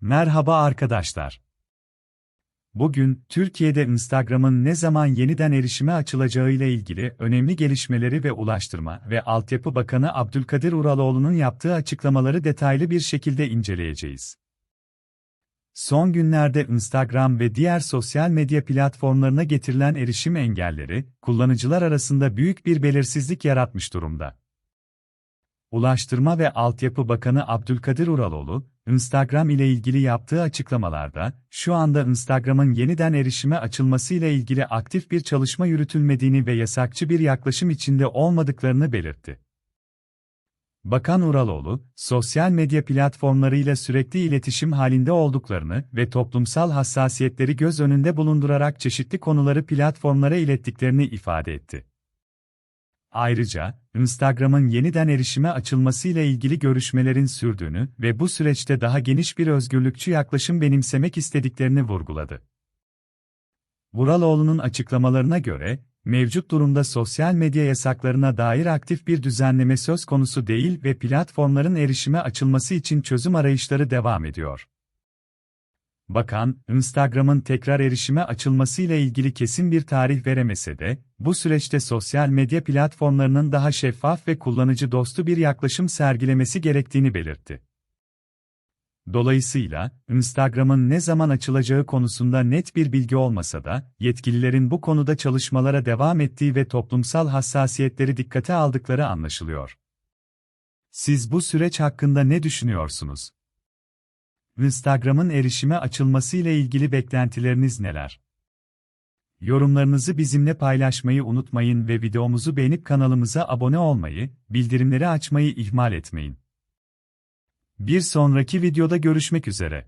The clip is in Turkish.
Merhaba arkadaşlar. Bugün Türkiye'de Instagram'ın ne zaman yeniden erişime açılacağı ile ilgili önemli gelişmeleri ve Ulaştırma ve Altyapı Bakanı Abdülkadir Uraloğlu'nun yaptığı açıklamaları detaylı bir şekilde inceleyeceğiz. Son günlerde Instagram ve diğer sosyal medya platformlarına getirilen erişim engelleri, kullanıcılar arasında büyük bir belirsizlik yaratmış durumda. Ulaştırma ve Altyapı Bakanı Abdülkadir Uraloğlu, Instagram ile ilgili yaptığı açıklamalarda, şu anda Instagram'ın yeniden erişime açılması ile ilgili aktif bir çalışma yürütülmediğini ve yasakçı bir yaklaşım içinde olmadıklarını belirtti. Bakan Uraloğlu, sosyal medya platformlarıyla sürekli iletişim halinde olduklarını ve toplumsal hassasiyetleri göz önünde bulundurarak çeşitli konuları platformlara ilettiklerini ifade etti. Ayrıca, Instagram'ın yeniden erişime açılması ile ilgili görüşmelerin sürdüğünü ve bu süreçte daha geniş bir özgürlükçü yaklaşım benimsemek istediklerini vurguladı. Vuraloğlu'nun açıklamalarına göre, mevcut durumda sosyal medya yasaklarına dair aktif bir düzenleme söz konusu değil ve platformların erişime açılması için çözüm arayışları devam ediyor. Bakan, Instagram'ın tekrar erişime açılması ile ilgili kesin bir tarih veremese de, bu süreçte sosyal medya platformlarının daha şeffaf ve kullanıcı dostu bir yaklaşım sergilemesi gerektiğini belirtti. Dolayısıyla, Instagram'ın ne zaman açılacağı konusunda net bir bilgi olmasa da, yetkililerin bu konuda çalışmalara devam ettiği ve toplumsal hassasiyetleri dikkate aldıkları anlaşılıyor. Siz bu süreç hakkında ne düşünüyorsunuz? Instagram'ın erişime açılması ile ilgili beklentileriniz neler? Yorumlarınızı bizimle paylaşmayı unutmayın ve videomuzu beğenip kanalımıza abone olmayı, bildirimleri açmayı ihmal etmeyin. Bir sonraki videoda görüşmek üzere.